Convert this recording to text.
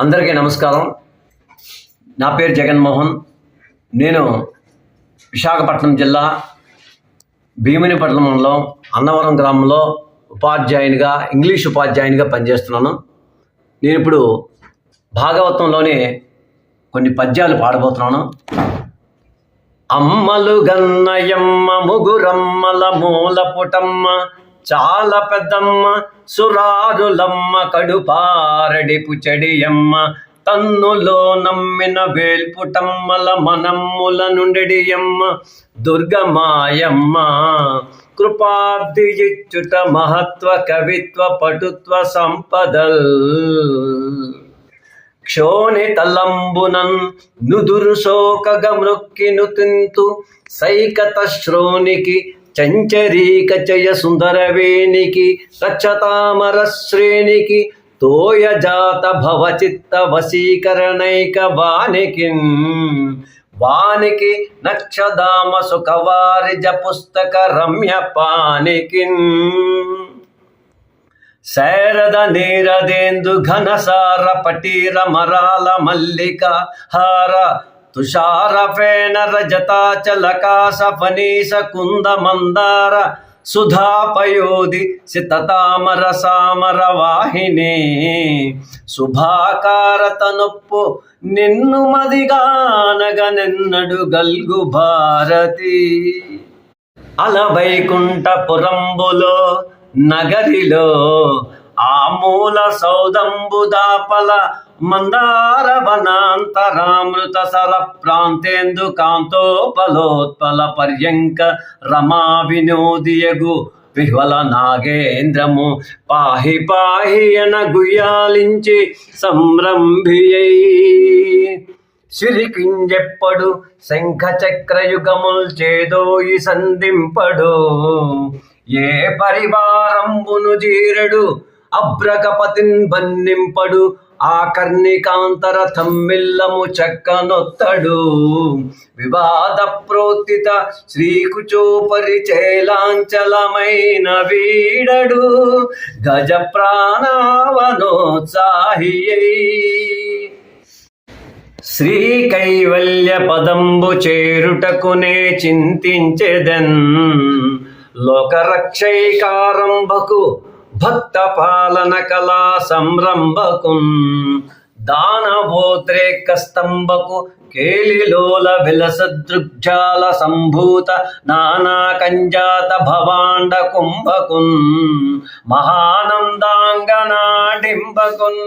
అందరికీ నమస్కారం. నా పేరు జగన్మోహన్. నేను విశాఖపట్నం జిల్లా భీమినిపట్నం మండలం అన్నవరం గ్రామంలో ఉపాధ్యాయునిగా ఇంగ్లీష్ ఉపాధ్యాయునిగా పనిచేస్తున్నాను. నేను ఇప్పుడు భాగవతంలోని కొన్ని పద్యాలు పాడబోతున్నాను. అమ్మలు గన్నయమ్మ ముగురమ్మల మూల పుటమ్మ చాలా పెద్దమ్మ సురారులమ్మ కడుపారడి పుచడియమ్మ తన్నులో నమ్మిన వేల్పుటమ్మల మనమ్ముల నుండియమ్మ దుర్గమాయమ్మ కృపాబ్ది ఇచ్చుట మహత్వ కవిత్వ పటుత్వ సంపదల్. క్షోణితలంబునన్ నుదురు శోకగ మృక్కిను సైకత శ్రోనికి చంచరీక చయ సుందరవేణికి రక్షతామర శ్రేణికి తోయజాత భవచిత్త వశీకరణైక వానికి వానికి నక్షదామ సుఖవారిజ పుస్తక రమ్య పానికి శరద నీరదేందు ఘనసార పటీర మరాల మల్లిక హార తుషార ఫేన రజతాచలకాశ ఫనీస కుంద మందార సుధాపయోధి సితతామర సామర వాహిని శుభాకార తనుప్పు నిన్ను మదిగానగ నిన్నడు గల్గు భారతి అలవైకుంఠపురంబులో నగరిలో ఆ మూల సౌదంబుదాపల మందార వనాంతరామృత సర ప్రాంతేందు కాంతోపలోత్పల పర్యంక రమా వినోదియగు విహ్వల నాగేంద్రము పాహి పాహి అన గుయ్యాలించి సంరంభియై. సిరికింజెప్పడు శంఖ చక్రయుగముల్ చేదోయి సంధింపడు. ఏ పరివారంబును జీరడు అబ్రకపతిన్ బంధింపడు ఆ కర్ణికాంతరథం మిల్లము చక్కనొత్తడు. వివాద ప్రోత్తిత శ్రీకుచోపరిచేలాంచలమైన వీడడు. గజ ప్రాణావనోత్సాహి శ్రీ కైవల్య పదంబు చేరుటకునే చింతించెదన్. లోకరక్షైకారంభకు భక్త పాలన కళా సంరంభకుం దానవోద్రేక స్తంభకు కేలిలోల విలసదృగ్జాల సంభూత నానా కంజాత భవాండ కుంభకున్ మహానందాంగనాడింబకున్